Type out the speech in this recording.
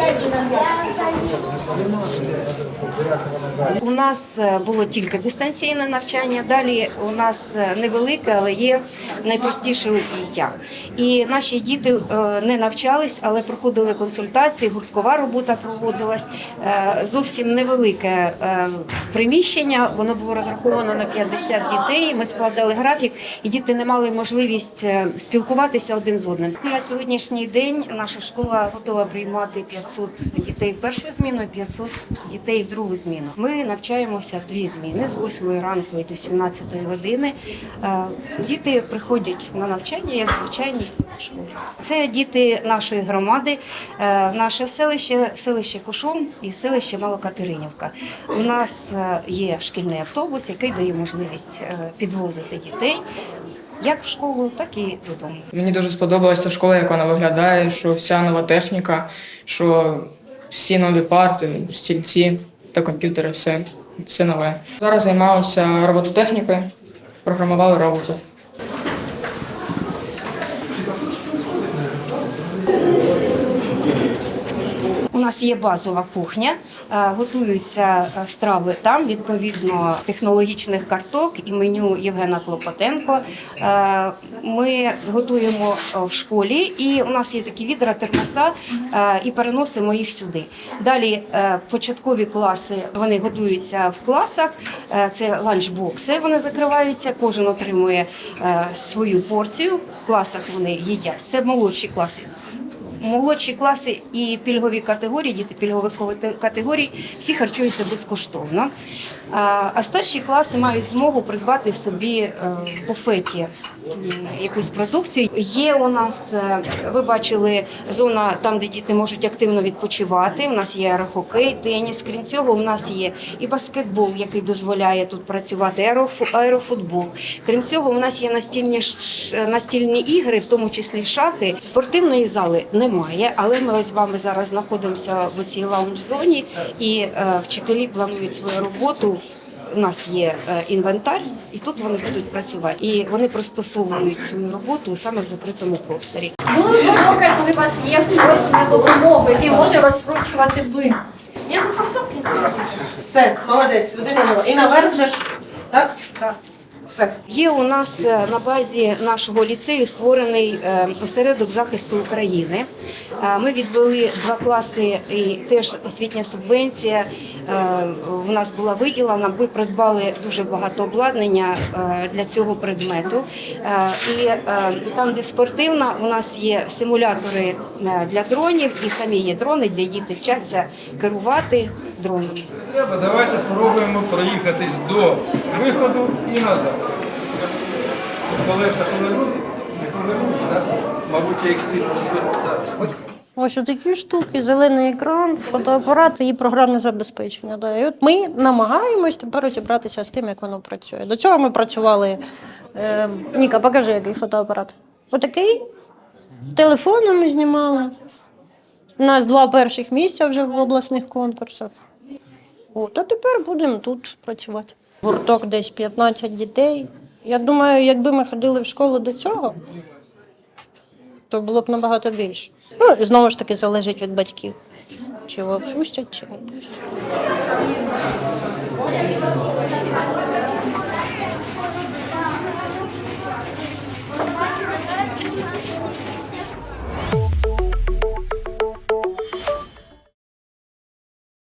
Obrigada. У нас е, було тільки дистанційне навчання. Далі у нас е, невелике, але є найпростіше укриття. І наші діти е, не навчались, але проходили консультації, гурткова робота проводилась. Зовсім невелике приміщення. Воно було розраховано на 50 дітей. Ми складали графік, і діти не мали можливість спілкуватися один з одним. На сьогоднішній день наша школа готова приймати 500 дітей в першу зміну і 500 дітей в другу зміну. Ми навчаємося дві зміни з 8 ранку і до 17 години. Е, Діти приходять на навчання як в звичайній школі. Це діти нашої громади, е, наше селище, селище Кушон і селище Малокатеринівка. У нас е, є шкільний автобус, який дає можливість підвозити дітей. Як в школу, так і додому. Мені дуже сподобалася школа, як вона виглядає, що вся нова техніка, що всі нові парти, стільці та комп'ютери, все, все нове. Зараз займалася робототехнікою, програмували роботів. Нас є базова кухня, е, готуються е, страви там відповідно технологічних карток і меню Євгена Клопотенко. Е, Ми готуємо в школі, і у нас є такі відра, термоса, і переносимо їх сюди. Далі початкові класи вони готуються в класах. Це ланчбокси. Вони закриваються. Кожен отримує свою порцію. В класах вони їдять. Це молодші класи. Молодші класи і пільгові категорії, діти пільгових кате- категорій, всі харчуються безкоштовно. А старші класи мають змогу придбати собі е, в буфеті якусь продукцію. Є у нас, е, ви бачили, зона там, де діти можуть активно відпочивати. У нас є аерохокей, теніс. Крім цього, у нас є і баскетбол, який дозволяє тут працювати, аерофу- аерофутбол. Крім цього, у нас є настільні настільні ігри, в тому числі шахи. Спортивної зали немає, але ми ось з вами зараз знаходимося в цій лаунж-зоні, і е, вчителі планують свою роботу. У нас є е, інвентар, і тут вони будуть працювати. І вони пристосовують свою роботу саме в закритому просторі. Дуже добре, коли у вас є хтось на допомогу, який може розкручувати бин. Я за сумки. Все, молодець, людина нова. І наверх же ж, так? Так. Все. Є у нас е, на базі нашого ліцею створений е, осередок захисту України. Ми відвели два класи, і теж освітня субвенція у нас була виділена. Ми придбали дуже багато обладнання е, для цього предмету. Е, І е, там, де спортивна, у нас є симулятори е, для дронів, і самі є дрони, де діти вчаться керувати дроном. Давайте спробуємо проїхатись до виходу і назад. Колеса повернути, не повернути. Мабуть, я їх світло світло. Ось такі штуки, зелений екран, фотоапарати і програмне забезпечення. Да. І от ми намагаємось тепер розібратися з тим, як воно працює. До цього ми працювали. Е, Ніка, покажи, який фотоапарат. Отакий. Телефоном ми знімали. У нас два перших місця вже в обласних конкурсах. От, а тепер будемо тут працювати. Гурток десь 15 дітей. Я думаю, якби ми ходили в школу до цього, то було б набагато більше. Ну, знову ж таки, залежить від батьків, чи його впустять, чи не впустять.